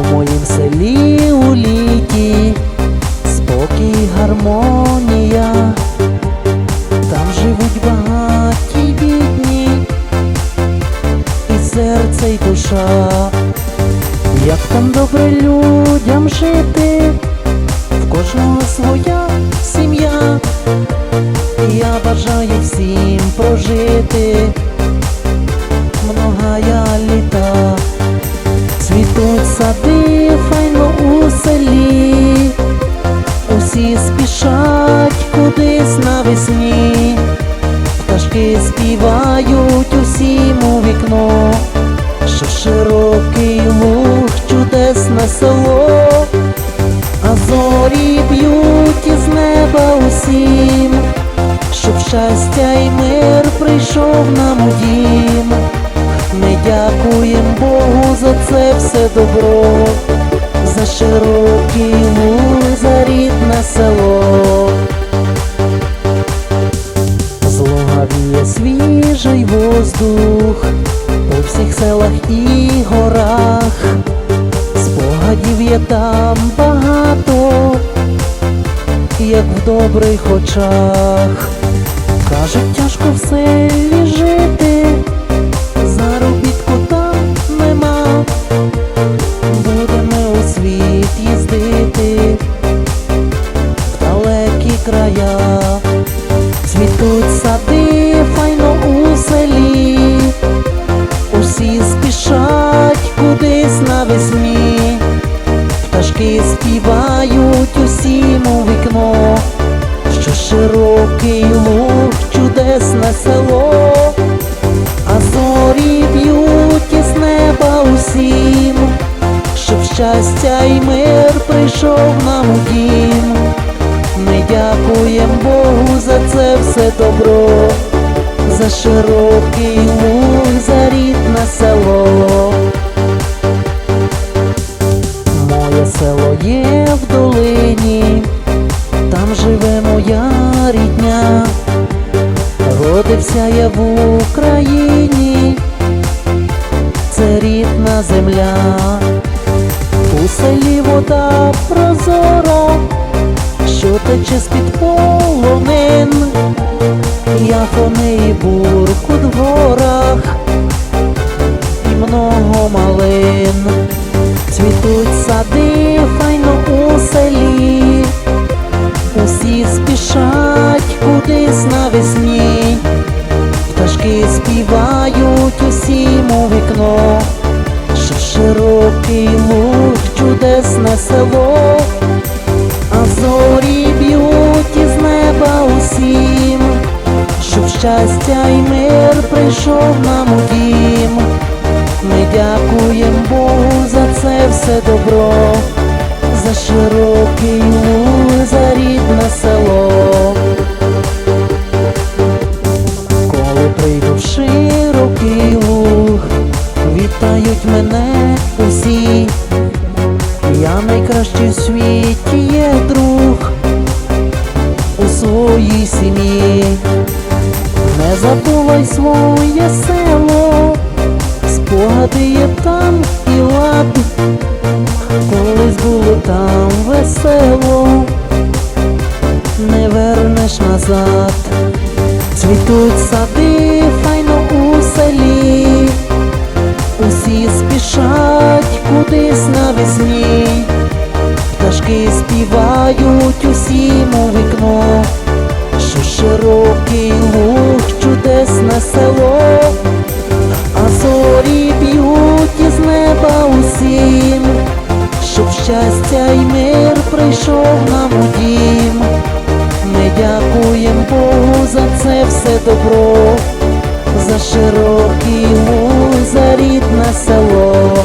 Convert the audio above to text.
в моїм селі у літі. Спокій, гармонія, там живуть багаті бідні, і серце, і душа, як там добре людям жити, в кожного своя сім'я, я бажаю всім прожити. Щастя й мир прийшов нам у дім. Ми дякуємо Богу за це все добро, за широкий луг, за рідне село. Зловавіє свіжий воздух у всіх селах і горах, спогадів є там багато, як в добрих очах. Кажуть, тяжко в селі жити, заробітку там нема, будемо у світ їздити. В далекі края, цвітуть сади файно у селі, усі спішать кудись навесні, пташки співають усім у вікно, що широкий щастя й мир прийшов нам у дім. Ми дякуємо Богу за це все добро, за широкий луг, за рідне село. Моє село є в долині, там живе моя рідня, родився я в Україні, це рідна земля, у селі вода прозора, що тече з-під полонин, я і буркут в горах, і много малин, цвітуть сади файно у селі, усі спішать кудись навесні, пташки співають усім у вікно, широкий луг, чудесне село, а зорі б'ють із неба усім, щоб щастя й мир прийшов нам у дім. Ми дякуємо Богу за це все добро, за широкий луг, за рідне село. Забувай своє село, спогади є там і лад, колись було там весело, не вернеш назад, цвітуть сади файно у селі, усі спішать кудись навесні, пташки співають усім у вікно, що широкий повному дім, ми дякуємо Богу за це все добро, за широкі, за рідне село.